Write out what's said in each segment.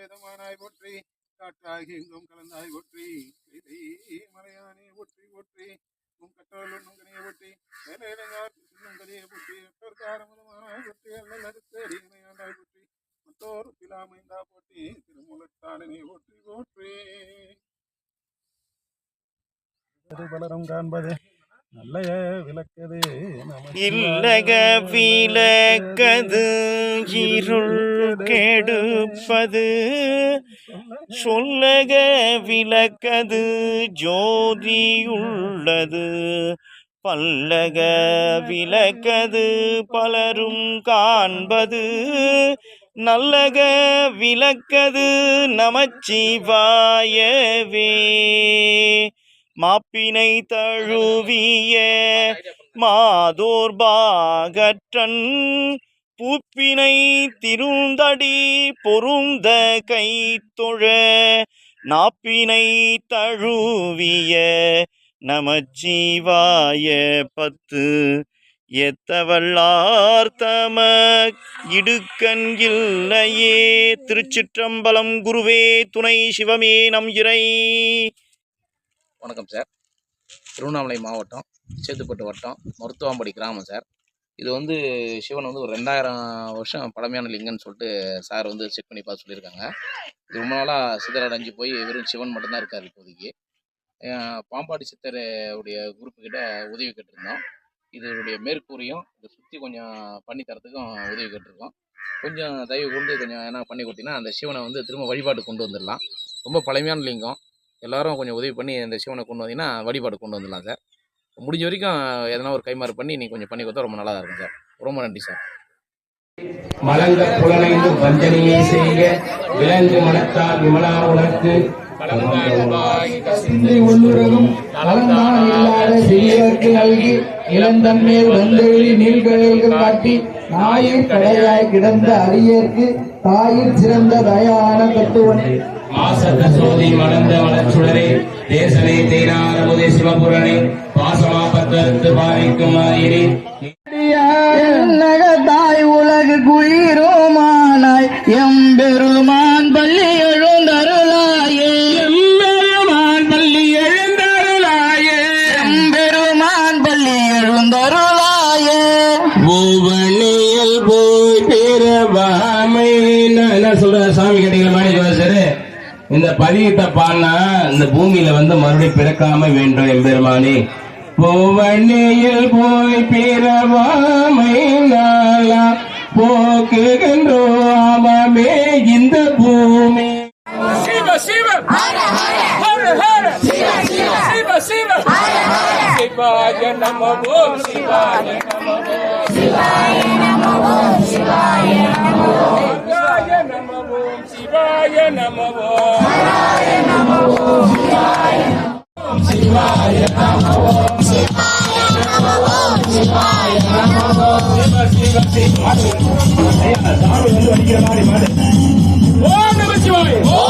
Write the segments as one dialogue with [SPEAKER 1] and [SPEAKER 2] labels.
[SPEAKER 1] வேதமானாய் போற்றி காற்றாகி எங்கும் கலந்தாய் ஒற்றி மலையானே ஒற்றி ஒற்றி உன் கற்றோல் உண்ணுங்கனையை போற்றி வேலையிலங்கார் சின்னங்கதையை போற்றி எட்டோருக்கு ஆரம்பமானாய் போற்றி அல்லல் அடுத்து இணையாண்டாய் ஒற்றி மற்றோர் பிலாமைந்தா போற்றி திருமுலத்தாளனை ஒற்றி போற்றி பலரும் காண்பதே நல்ல விளக்கது
[SPEAKER 2] இல்லக விளக்கது இருள் கெடுப்பது. சொல்லக விளக்கது ஜோதியுள்ளது. பல்லக விளக்கது பலரும் காண்பது. நல்லக விளக்கது நமச்சிவாயவே. மாப்பினை தழுவிய மாதோர்பாகற்றன் பூப்பினை திருந்தடி பொருந்த கை தொழ நாப்பினை தழுவிய நமச்சிவாய பத்து எத்தவல்லார் தம இடுக்கண் இல்லையே திருச்சிற்றம்பலம் குருவே துணை சிவமே நம் இறை.
[SPEAKER 3] வணக்கம் சார். திருவண்ணாமலை மாவட்டம் சேத்துப்பட்டு வட்டம் மருத்துவாம்படி கிராமம் சார். இது வந்து சிவன் வந்து ஒரு ரெண்டாயிரம் வருஷம் பழமையான லிங்கம்னு சொல்லிட்டு சார் வந்து செக் பண்ணி பார்த்து சொல்லியிருக்காங்க. இது ரொம்ப நாளாக சிதறடைஞ்சு போய் வெறும் சிவன் மட்டும்தான் இருக்கார் இப்போதைக்கு. பாம்பாடி சித்தர் உடைய உதவி கேட்டிருந்தோம். இதனுடைய மேற்கூரையும் இதை சுற்றி கொஞ்சம் பண்ணி தரத்துக்கும் உதவி கேட்டிருக்கோம். கொஞ்சம் தயவு கொண்டு கொஞ்சம் என்ன பண்ணி கொடுத்தீங்கன்னா அந்த சிவனை வந்து திரும்ப வழிபாடு கொண்டு வந்துடலாம். ரொம்ப பழமையான லிங்கம். எல்லாரும் கொஞ்சம் உதவி பண்ணி இந்த சிவனை கொண்டு வந்தீங்கன்னா வழிபாடு கொண்டு வந்துடலாம் சார். முடிஞ்ச வரைக்கும் எதனா ஒரு கைமாறு பண்ணி நீங்கள் கொஞ்சம் பண்ணி கொடுத்தா ரொம்ப நல்லா இருக்கும் சார். ரொம்ப நன்றி சார்.
[SPEAKER 4] மலங்க புலனைந்து வஞ்சனையை செய்ய விலங்கு மனத்தால் விமலா உனக்கு சிந்தை ஒன்றுறவும் கலந்தான் இல்லாத செய்யற்கு நல்கி இளந்தன்மேல் வந்தெழி நீள்கழல்கள் காட்டி நாயில் கடையாய் கிடந்த அரியர்க்கு தாயில் சிறந்த தயான தத்துவன் மாசத்த சோதி மலர்ந்த மலச்சுடரே தேசனை தேனார புதை பாசமா பத்தத்து பாரிக்கும் ஆயிரே இந்த பதியத்தை பாடினா இந்த பூமியில வந்து மறுபடியும் பிறக்காம வேண்டும் எம்பெருமானே பூவணியில் போய் பிறவாமை நாளா போக்குகின்றோமே இந்த பூமி
[SPEAKER 5] Shiva, Shiva! Hara, Hara! Hara, Hara! Shiva, Shiva! Shiva, Shiva!
[SPEAKER 4] ஓம் நம சிவாய ஓம்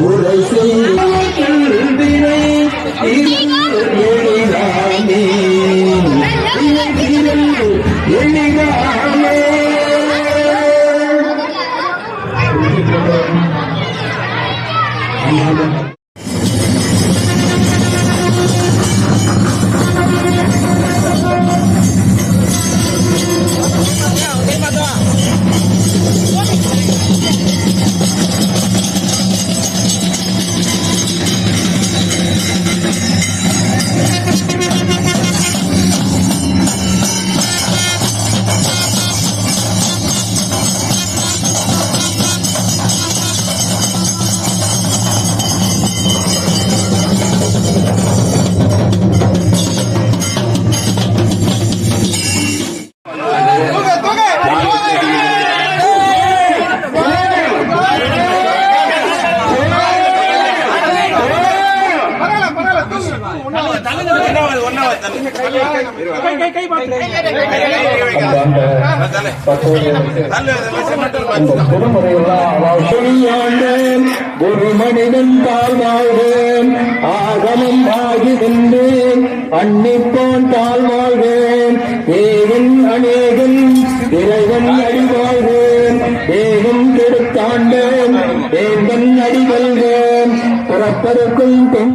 [SPEAKER 4] உரை செய்தினை எளிதானே எளிதானே
[SPEAKER 2] ஒரு மனிதன் தாழ் வாழ்வேன் ஆகமம் ஆகி நின்றேன் அன்னிப்பான் தாழ் வாழ்வேன் ஏகன் அநேகன் இறைவன் அடி வாழ்வேன் ஏகம் கெடுத்தாண்டேன் ஏகன் அடி வெல்வேன் பிறப்பதற்கும் பெண்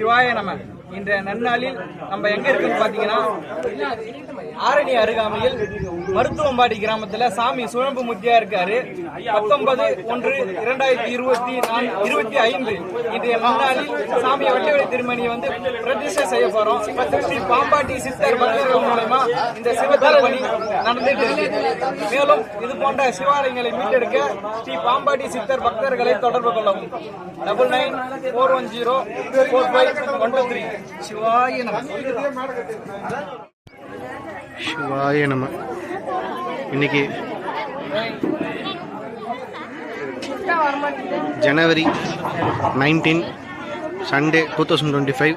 [SPEAKER 6] சிவாய நம்ம இன்றைய நன்னாளில் நம்ம எங்க இருக்குன்னு பாத்தீங்கன்னா ஆரணி அருகாமையில் மருத்துவம்பாடி கிராமத்துல சாமி சுழம்பு முத்தியா இருக்காரு. பத்தொன்பது ஒன்று இரண்டாயிரத்தி இருபத்தி நான்கு இருபத்தி ஐந்து. இன்றைய நன்னாளில் சாமியை வட்டவெளி திருமணியை வந்து பிரதிஷ்டை செய்ய போறோம். ஸ்ரீ பாம்பாட்டி சித்தர் பக்தர்கள் மூலமா இந்த சிவத்தரப்பணி நடந்துட்டு இருக்கு. மேலும் இது போன்ற சிவாலயங்களை மீட்டெடுக்க ஸ்ரீ பாம்பாட்டி சித்தர் பக்தர்களை தொடர்பு கொள்ளவும். Double nine four one zero four five one two three. சிவாய நம.
[SPEAKER 7] சிவாய நம. இன்னைக்கு January nineteen Sunday two thousand twenty five.